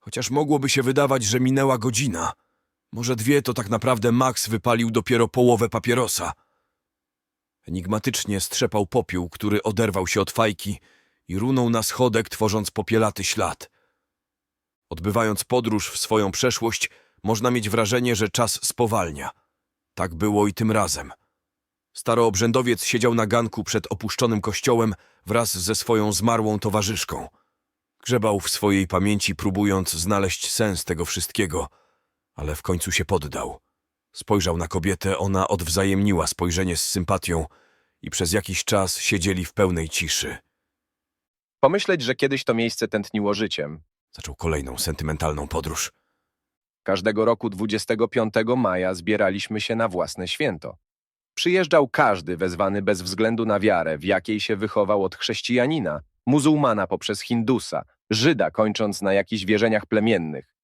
Chociaż mogłoby się wydawać, że minęła godzina. Może dwie to tak naprawdę Max wypalił dopiero połowę papierosa. Enigmatycznie strzepał popiół, który oderwał się od fajki i runął na schodek, tworząc popielaty ślad. Odbywając podróż w swoją przeszłość, można mieć wrażenie, że czas spowalnia. Tak było i tym razem. Staroobrzędowiec siedział na ganku przed opuszczonym kościołem wraz ze swoją zmarłą towarzyszką. Grzebał w swojej pamięci, próbując znaleźć sens tego wszystkiego, ale w końcu się poddał. Spojrzał na kobietę, ona odwzajemniła spojrzenie z sympatią i przez jakiś czas siedzieli w pełnej ciszy. Pomyśleć, że kiedyś to miejsce tętniło życiem. Zaczął kolejną sentymentalną podróż. Każdego roku 25 maja zbieraliśmy się na własne święto. Przyjeżdżał każdy wezwany bez względu na wiarę, w jakiej się wychował od chrześcijanina, muzułmana poprzez Hindusa, Żyda kończąc na jakichś wierzeniach plemiennych.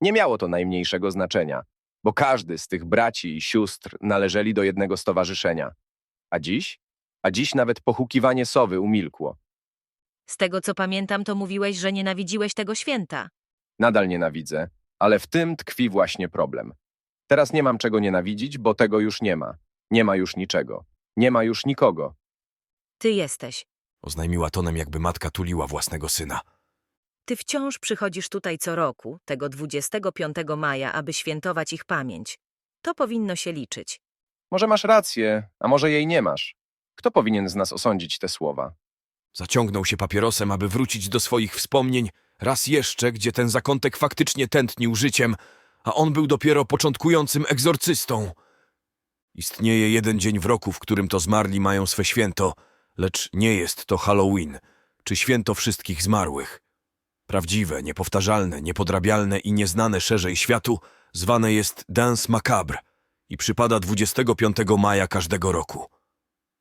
Nie miało to najmniejszego znaczenia, bo każdy z tych braci i sióstr należeli do jednego stowarzyszenia. A dziś? A dziś nawet pochukiwanie sowy umilkło. Z tego co pamiętam, to mówiłeś, że nienawidziłeś tego święta. Nadal nienawidzę, ale w tym tkwi właśnie problem. Teraz nie mam czego nienawidzić, bo tego już nie ma. Nie ma już niczego. Nie ma już nikogo. Ty jesteś. Oznajmiła tonem, jakby matka tuliła własnego syna. Ty wciąż przychodzisz tutaj co roku, tego 25 maja, aby świętować ich pamięć. To powinno się liczyć. Może masz rację, a może jej nie masz. Kto powinien z nas osądzić te słowa? Zaciągnął się papierosem, aby wrócić do swoich wspomnień, raz jeszcze, gdzie ten zakątek faktycznie tętnił życiem, a on był dopiero początkującym egzorcystą. Istnieje jeden dzień w roku, w którym to zmarli mają swe święto, lecz nie jest to Halloween, czy święto wszystkich zmarłych. Prawdziwe, niepowtarzalne, niepodrabialne i nieznane szerzej światu zwane jest Dance Macabre i przypada 25 maja każdego roku.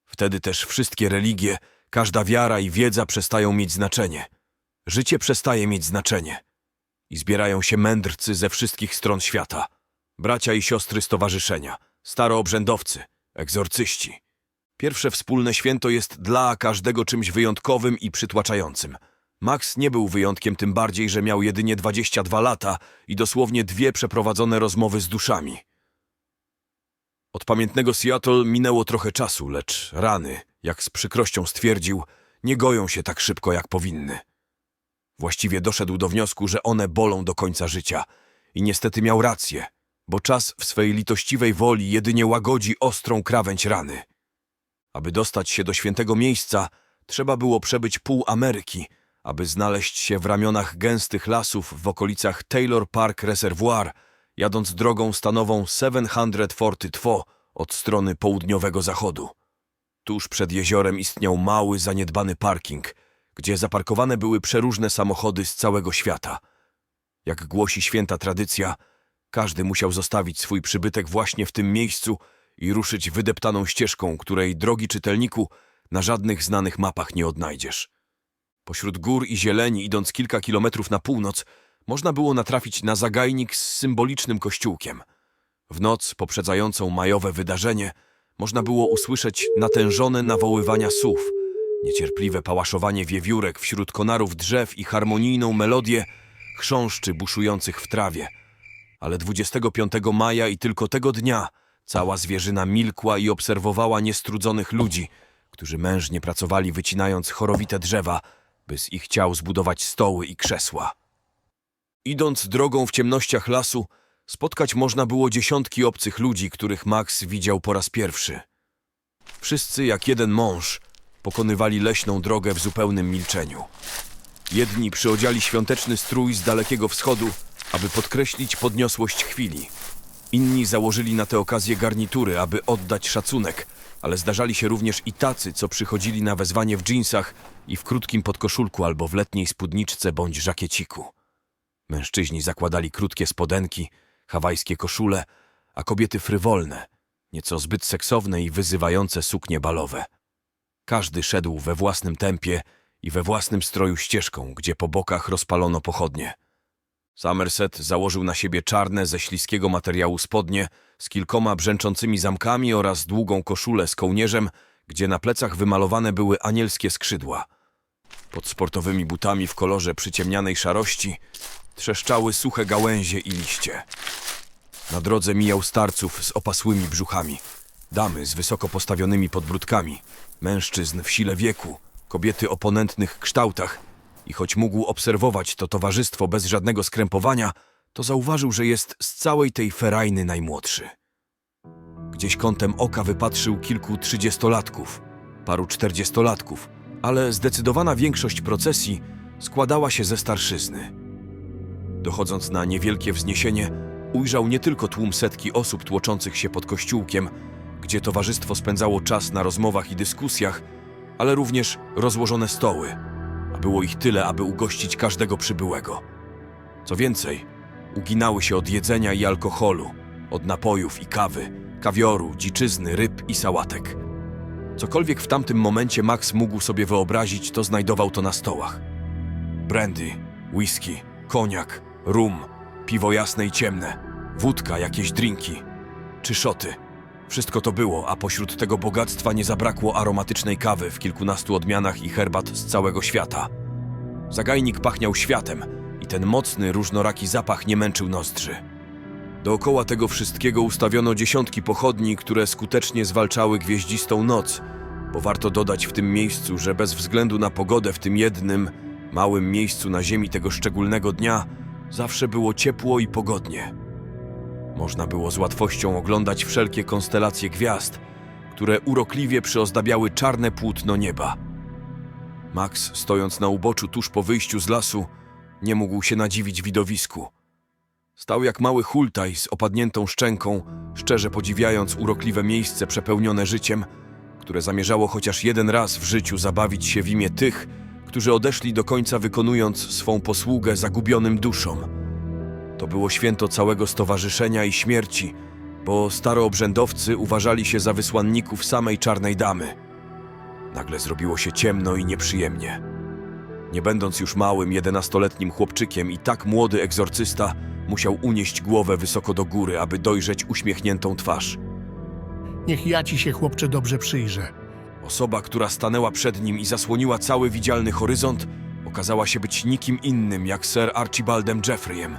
Wtedy też wszystkie religie, każda wiara i wiedza przestają mieć znaczenie. Życie przestaje mieć znaczenie. I zbierają się mędrcy ze wszystkich stron świata. Bracia i siostry stowarzyszenia, staroobrzędowcy, egzorcyści. Pierwsze wspólne święto jest dla każdego czymś wyjątkowym i przytłaczającym. Max nie był wyjątkiem tym bardziej, że miał jedynie 22 lata i dosłownie dwie przeprowadzone rozmowy z duszami. Od pamiętnego Seattle minęło trochę czasu, lecz rany, jak z przykrością stwierdził, nie goją się tak szybko, jak powinny. Właściwie doszedł do wniosku, że one bolą do końca życia i niestety miał rację, bo czas w swej litościwej woli jedynie łagodzi ostrą krawędź rany. Aby dostać się do świętego miejsca, trzeba było przebyć pół Ameryki, aby znaleźć się w ramionach gęstych lasów w okolicach Taylor Park Reservoir, jadąc drogą stanową 742 od strony południowego zachodu. Tuż przed jeziorem istniał mały, zaniedbany parking, gdzie zaparkowane były przeróżne samochody z całego świata. Jak głosi święta tradycja, każdy musiał zostawić swój przybytek właśnie w tym miejscu i ruszyć wydeptaną ścieżką, której, drogi czytelniku, na żadnych znanych mapach nie odnajdziesz. Pośród gór i zieleni, idąc kilka kilometrów na północ, można było natrafić na zagajnik z symbolicznym kościółkiem. W noc poprzedzającą majowe wydarzenie można było usłyszeć natężone nawoływania słów, niecierpliwe pałaszowanie wiewiórek wśród konarów drzew i harmonijną melodię chrząszczy buszujących w trawie. Ale 25 maja i tylko tego dnia cała zwierzyna milkła i obserwowała niestrudzonych ludzi, którzy mężnie pracowali wycinając chorowite drzewa, by z ich ciał zbudować stoły i krzesła. Idąc drogą w ciemnościach lasu, spotkać można było dziesiątki obcych ludzi, których Max widział po raz pierwszy. Wszyscy jak jeden mąż pokonywali leśną drogę w zupełnym milczeniu. Jedni przyodziali świąteczny strój z dalekiego wschodu, aby podkreślić podniosłość chwili. Inni założyli na tę okazję garnitury, aby oddać szacunek, ale zdarzali się również i tacy, co przychodzili na wezwanie w dżinsach i w krótkim podkoszulku albo w letniej spódniczce bądź żakieciku. Mężczyźni zakładali krótkie spodenki, hawajskie koszule, a kobiety frywolne, nieco zbyt seksowne i wyzywające suknie balowe. Każdy szedł we własnym tempie i we własnym stroju ścieżką, gdzie po bokach rozpalono pochodnie. Somerset założył na siebie czarne ze śliskiego materiału spodnie z kilkoma brzęczącymi zamkami oraz długą koszulę z kołnierzem, gdzie na plecach wymalowane były anielskie skrzydła. Pod sportowymi butami w kolorze przyciemnianej szarości trzeszczały suche gałęzie i liście. Na drodze mijał starców z opasłymi brzuchami, damy z wysoko postawionymi podbródkami, mężczyzn w sile wieku, kobiety o ponętnych kształtach i choć mógł obserwować to towarzystwo bez żadnego skrępowania, to zauważył, że jest z całej tej ferajny najmłodszy. Gdzieś kątem oka wypatrzył kilku trzydziestolatków, paru czterdziestolatków, ale zdecydowana większość procesji składała się ze starszyzny. Dochodząc na niewielkie wzniesienie, ujrzał nie tylko tłum setki osób tłoczących się pod kościółkiem, gdzie towarzystwo spędzało czas na rozmowach i dyskusjach, ale również rozłożone stoły, a było ich tyle, aby ugościć każdego przybyłego. Co więcej, uginały się od jedzenia i alkoholu, od napojów i kawy, kawioru, dziczyzny, ryb i sałatek. Cokolwiek w tamtym momencie Max mógł sobie wyobrazić, to znajdował to na stołach. Brandy, whisky, koniak, rum, piwo jasne i ciemne, wódka, jakieś drinki czy szoty. Wszystko to było, a pośród tego bogactwa nie zabrakło aromatycznej kawy w kilkunastu odmianach i herbat z całego świata. Zagajnik pachniał światem i ten mocny, różnoraki zapach nie męczył nozdrzy. Dookoła tego wszystkiego ustawiono dziesiątki pochodni, które skutecznie zwalczały gwieździstą noc, bo warto dodać w tym miejscu, że bez względu na pogodę w tym jednym, małym miejscu na ziemi tego szczególnego dnia, zawsze było ciepło i pogodnie. Można było z łatwością oglądać wszelkie konstelacje gwiazd, które urokliwie przyozdabiały czarne płótno nieba. Max, stojąc na uboczu tuż po wyjściu z lasu, nie mógł się nadziwić widowisku. Stał jak mały hultaj z opadniętą szczęką, szczerze podziwiając urokliwe miejsce przepełnione życiem, które zamierzało chociaż jeden raz w życiu zabawić się w imię tych, którzy odeszli do końca wykonując swą posługę zagubionym duszom. To było święto całego stowarzyszenia i śmierci, bo staroobrzędowcy uważali się za wysłanników samej czarnej damy. Nagle zrobiło się ciemno i nieprzyjemnie. Nie będąc już małym, jedenastoletnim chłopczykiem i tak młody egzorcysta musiał unieść głowę wysoko do góry, aby dojrzeć uśmiechniętą twarz. Niech ja ci się, chłopcze, dobrze przyjrzę. Osoba, która stanęła przed nim i zasłoniła cały widzialny horyzont, okazała się być nikim innym jak Sir Archibaldem Jeffreyem.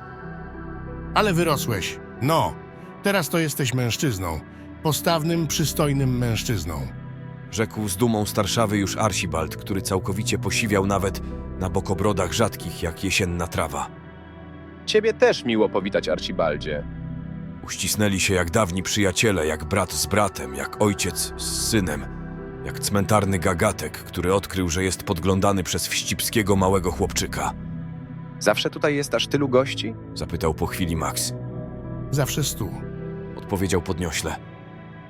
Ale wyrosłeś. No, teraz to jesteś mężczyzną. Postawnym, przystojnym mężczyzną. Rzekł z dumą starszawy już Archibald, który całkowicie posiwiał nawet na bokobrodach rzadkich jak jesienna trawa. Ciebie też miło powitać, Archibaldzie. Uścisnęli się jak dawni przyjaciele, jak brat z bratem, jak ojciec z synem, jak cmentarny gagatek, który odkrył, że jest podglądany przez wścibskiego małego chłopczyka. Zawsze tutaj jest aż tylu gości? Zapytał po chwili Max. Zawsze stu. Odpowiedział podniośle.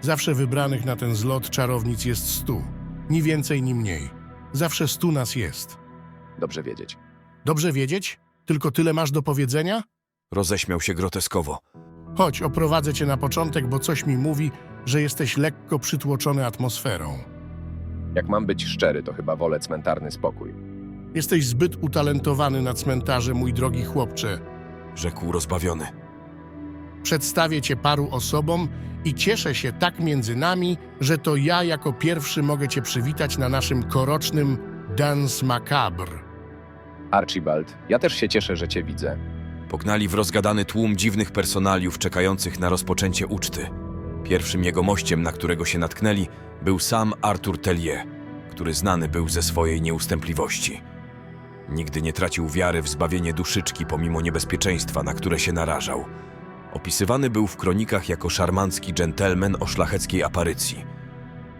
Zawsze wybranych na ten zlot czarownic jest stu. Ni więcej, ni mniej. Zawsze stu nas jest. Dobrze wiedzieć. Dobrze wiedzieć? Tylko tyle masz do powiedzenia? Roześmiał się groteskowo. Chodź, oprowadzę cię na początek, bo coś mi mówi, że jesteś lekko przytłoczony atmosferą. Jak mam być szczery, to chyba wolę cmentarny spokój. Jesteś zbyt utalentowany na cmentarze, mój drogi chłopcze. Rzekł rozbawiony. Przedstawię cię paru osobom i cieszę się tak między nami, że to ja jako pierwszy mogę cię przywitać na naszym korocznym Dance Macabre. Archibald, ja też się cieszę, że cię widzę. Pognali w rozgadany tłum dziwnych personaliów czekających na rozpoczęcie uczty. Pierwszym jego mościem, na którego się natknęli, był sam Arthur Tellier, który znany był ze swojej nieustępliwości. Nigdy nie tracił wiary w zbawienie duszyczki pomimo niebezpieczeństwa, na które się narażał. Opisywany był w kronikach jako szarmancki dżentelmen o szlacheckiej aparycji.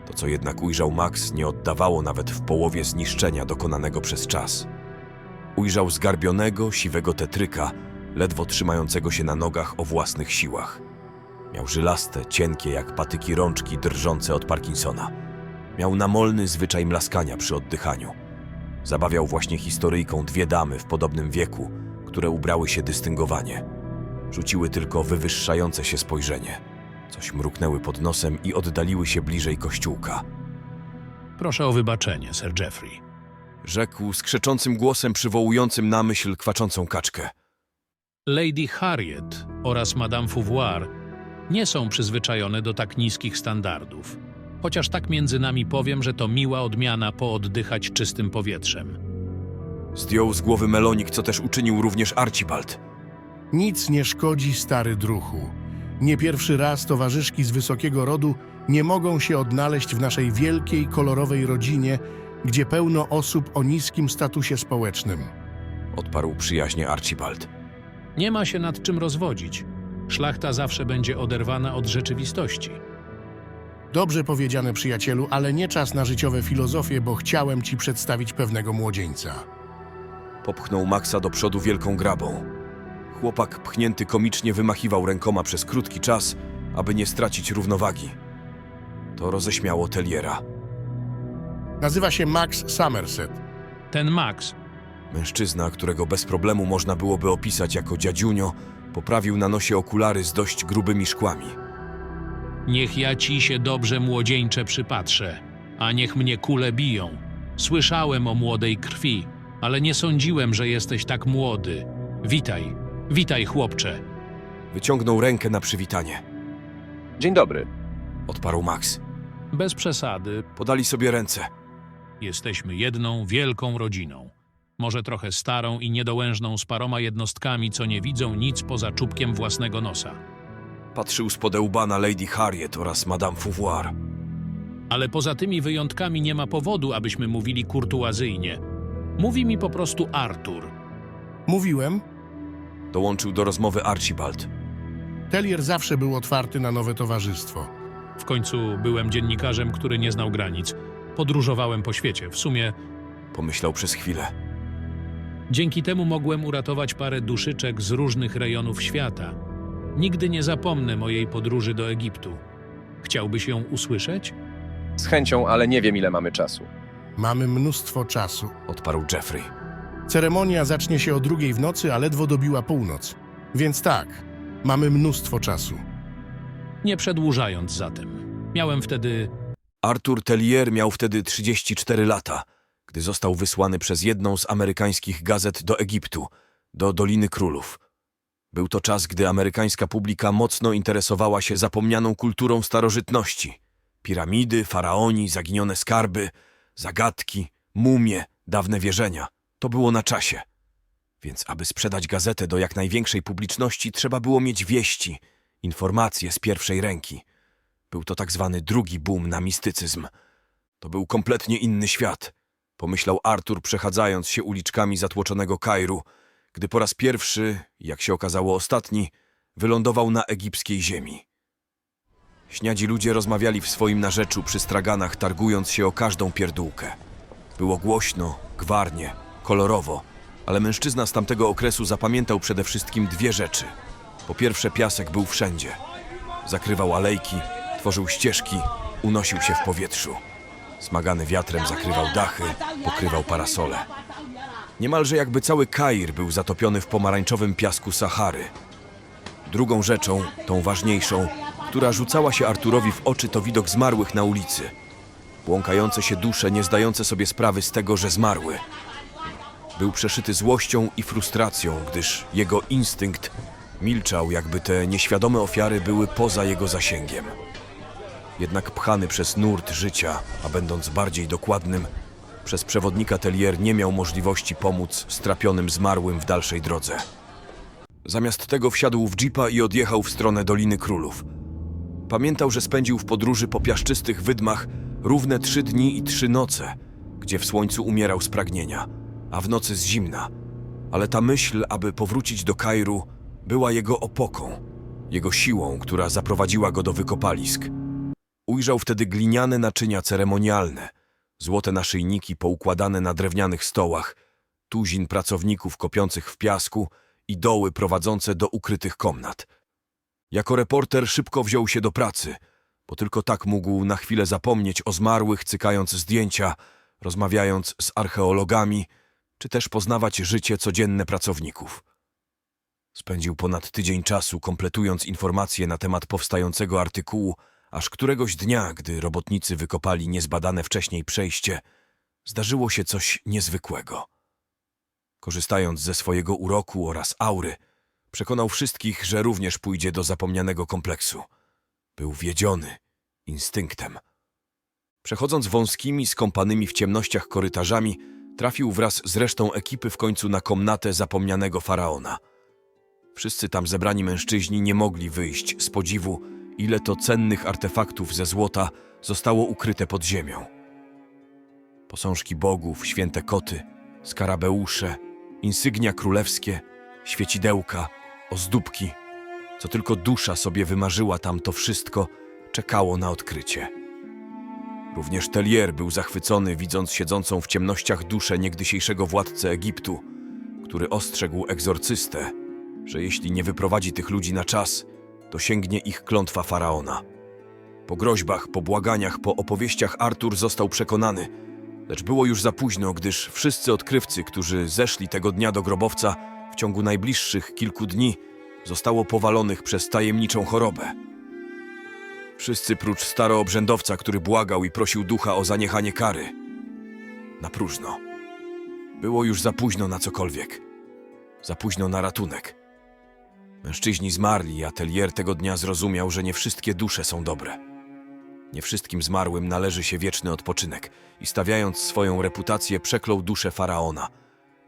To, co jednak ujrzał Max, nie oddawało nawet w połowie zniszczenia dokonanego przez czas. Ujrzał zgarbionego, siwego tetryka, ledwo trzymającego się na nogach o własnych siłach. Miał żylaste, cienkie jak patyki rączki drżące od Parkinsona. Miał namolny zwyczaj mlaskania przy oddychaniu. Zabawiał właśnie historyjką dwie damy w podobnym wieku, które ubrały się dystyngowanie. Rzuciły tylko wywyższające się spojrzenie. Coś mruknęły pod nosem i oddaliły się bliżej kościółka. Proszę o wybaczenie, Sir Jeffrey. Rzekł z krzeczącym głosem przywołującym na myśl kwaczącą kaczkę. Lady Harriet oraz Madame Fouvoir nie są przyzwyczajone do tak niskich standardów. Chociaż tak między nami powiem, że to miła odmiana pooddychać czystym powietrzem. Zdjął z głowy melonik, co też uczynił również Archibald. Nic nie szkodzi, stary druchu. Nie pierwszy raz towarzyszki z wysokiego rodu nie mogą się odnaleźć w naszej wielkiej, kolorowej rodzinie, gdzie pełno osób o niskim statusie społecznym. Odparł przyjaźnie Archibald. Nie ma się nad czym rozwodzić. Szlachta zawsze będzie oderwana od rzeczywistości. Dobrze powiedziane, przyjacielu, ale nie czas na życiowe filozofie, bo chciałem ci przedstawić pewnego młodzieńca. Popchnął Maxa do przodu wielką grabą. Chłopak pchnięty komicznie wymachiwał rękoma przez krótki czas, aby nie stracić równowagi. To roześmiało Teliera. Nazywa się Max Somerset. Ten Max Mężczyzna, którego bez problemu można byłoby opisać jako dziadziunio, poprawił na nosie okulary z dość grubymi szkłami. Niech ja ci się dobrze młodzieńcze przypatrzę, a niech mnie kule biją. Słyszałem o młodej krwi, ale nie sądziłem, że jesteś tak młody. Witaj, witaj chłopcze. Wyciągnął rękę na przywitanie. Dzień dobry. Odparł Max. Bez przesady, Podali sobie ręce. jesteśmy jedną wielką rodziną. Może trochę starą i niedołężną z paroma jednostkami, co nie widzą nic poza czubkiem własnego nosa. Patrzył z podełba na Lady Harriet oraz Madame Fouvoir. Ale poza tymi wyjątkami nie ma powodu, abyśmy mówili kurtuazyjnie. Mówi mi po prostu Artur. Mówiłem, Dołączył do rozmowy Archibald. Tellier zawsze był otwarty na nowe towarzystwo. W końcu byłem dziennikarzem, który nie znał granic. Podróżowałem po świecie. W sumie Pomyślał przez chwilę. dzięki temu mogłem uratować parę duszyczek z różnych rejonów świata. Nigdy nie zapomnę mojej podróży do Egiptu. Chciałbyś ją usłyszeć? Z chęcią, ale nie wiem ile mamy czasu. Mamy mnóstwo czasu. Odparł Jeffrey. Ceremonia zacznie się o drugiej w nocy, a ledwo dobiła północ. Więc tak, mamy mnóstwo czasu. Nie przedłużając zatem. Miałem wtedy Arthur Tellier miał wtedy 34 lata, gdy został wysłany przez jedną z amerykańskich gazet do Egiptu, do Doliny Królów. Był to czas, gdy amerykańska publika mocno interesowała się zapomnianą kulturą starożytności. Piramidy, faraoni, zaginione skarby, zagadki, mumie, dawne wierzenia. To było na czasie. Więc aby sprzedać gazetę do jak największej publiczności, trzeba było mieć wieści, informacje z pierwszej ręki. Był to tak zwany drugi boom na mistycyzm. To był kompletnie inny świat, pomyślał Artur, przechadzając się uliczkami zatłoczonego Kairu, gdy po raz pierwszy, jak się okazało ostatni, wylądował na egipskiej ziemi. Śniadzi ludzie rozmawiali w swoim narzeczu przy straganach, targując się o każdą pierdółkę. Było głośno, gwarnie, kolorowo, ale mężczyzna z tamtego okresu zapamiętał przede wszystkim dwie rzeczy. Po pierwsze, piasek był wszędzie. Zakrywał alejki, tworzył ścieżki, unosił się w powietrzu. Smagany wiatrem zakrywał dachy, pokrywał parasole. Niemalże jakby cały Kair był zatopiony w pomarańczowym piasku Sahary. Drugą rzeczą, tą ważniejszą, która rzucała się Arturowi w oczy, to widok zmarłych na ulicy. Błąkające się dusze, nie zdające sobie sprawy z tego, że zmarły. Był przeszyty złością i frustracją, gdyż jego instynkt milczał, jakby te nieświadome ofiary były poza jego zasięgiem. Jednak pchany przez nurt życia, a będąc bardziej dokładnym, przez przewodnika Tellier nie miał możliwości pomóc strapionym zmarłym w dalszej drodze. Zamiast tego wsiadł w jeepa i odjechał w stronę Doliny Królów. Pamiętał, że spędził w podróży po piaszczystych wydmach równe trzy dni i trzy noce, gdzie w słońcu umierał z pragnienia, a w nocy z zimna. Ale ta myśl, aby powrócić do Kairu, była jego opoką, jego siłą, która zaprowadziła go do wykopalisk. Ujrzał wtedy gliniane naczynia ceremonialne, złote naszyjniki poukładane na drewnianych stołach, tuzin pracowników kopiących w piasku i doły prowadzące do ukrytych komnat. Jako reporter szybko wziął się do pracy, bo tylko tak mógł na chwilę zapomnieć o zmarłych, cykając zdjęcia, rozmawiając z archeologami, czy też poznawać życie codzienne pracowników. Spędził ponad tydzień czasu kompletując informacje na temat powstającego artykułu, aż któregoś dnia, gdy robotnicy wykopali niezbadane wcześniej przejście, zdarzyło się coś niezwykłego. Korzystając ze swojego uroku oraz aury, przekonał wszystkich, że również pójdzie do zapomnianego kompleksu. Był wiedziony instynktem. Przechodząc wąskimi, skąpanymi w ciemnościach korytarzami, trafił wraz z resztą ekipy w końcu na komnatę zapomnianego faraona. Wszyscy tam zebrani mężczyźni nie mogli wyjść z podziwu, ile to cennych artefaktów ze złota zostało ukryte pod ziemią. Posążki bogów, święte koty, skarabeusze, insygnia królewskie, świecidełka, ozdóbki. Co tylko dusza sobie wymarzyła tam to wszystko, czekało na odkrycie. Również Telier był zachwycony, widząc siedzącą w ciemnościach duszę niegdysiejszego władcę Egiptu, który ostrzegł egzorcystę, że jeśli nie wyprowadzi tych ludzi na czas, to sięgnie ich klątwa faraona. Po groźbach, po błaganiach, po opowieściach Artur został przekonany, lecz było już za późno, gdyż wszyscy odkrywcy, którzy zeszli tego dnia do grobowca, w ciągu najbliższych kilku dni zostało powalonych przez tajemniczą chorobę. Wszyscy prócz staroobrzędowca, który błagał i prosił ducha o zaniechanie kary. Na próżno. Było już za późno na cokolwiek. Za późno na ratunek. Mężczyźni zmarli, a Telier tego dnia zrozumiał, że nie wszystkie dusze są dobre. Nie wszystkim zmarłym należy się wieczny odpoczynek i stawiając swoją reputację przeklął duszę faraona.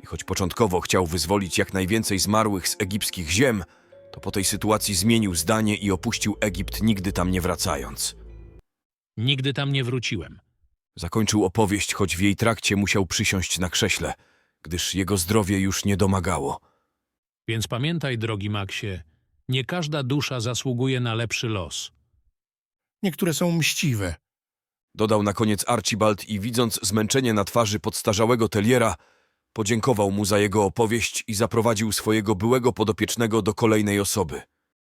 I choć początkowo chciał wyzwolić jak najwięcej zmarłych z egipskich ziem, to po tej sytuacji zmienił zdanie i opuścił Egipt, nigdy tam nie wracając. Nigdy tam nie wróciłem. Zakończył opowieść, choć w jej trakcie musiał przysiąść na krześle, gdyż jego zdrowie już nie domagało. Więc pamiętaj, drogi Maxie, nie każda dusza zasługuje na lepszy los. Niektóre są mściwe, Dodał na koniec Archibald i widząc zmęczenie na twarzy podstarzałego Teliera, podziękował mu za jego opowieść i zaprowadził swojego byłego podopiecznego do kolejnej osoby.